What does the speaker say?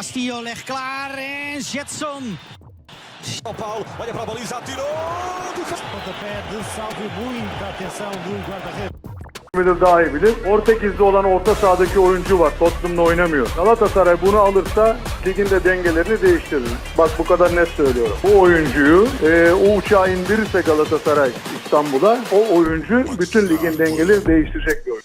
ligt klaar en Jetson. São Paulo, olha para a baliza, atirou! Pontapé de salve muita atenção do guarda-redes. bilir daha iyi bilir. Portekiz'de olan orta sahadaki oyuncu var. Tottenham'da oynamıyor. Galatasaray bunu alırsa ligin de dengelerini değiştirir. Bak bu kadar net söylüyorum. Bu oyuncuyu e, o uçağa indirirse Galatasaray İstanbul'a o oyuncu bütün ligin dengeleri değiştirecek bir oyuncu.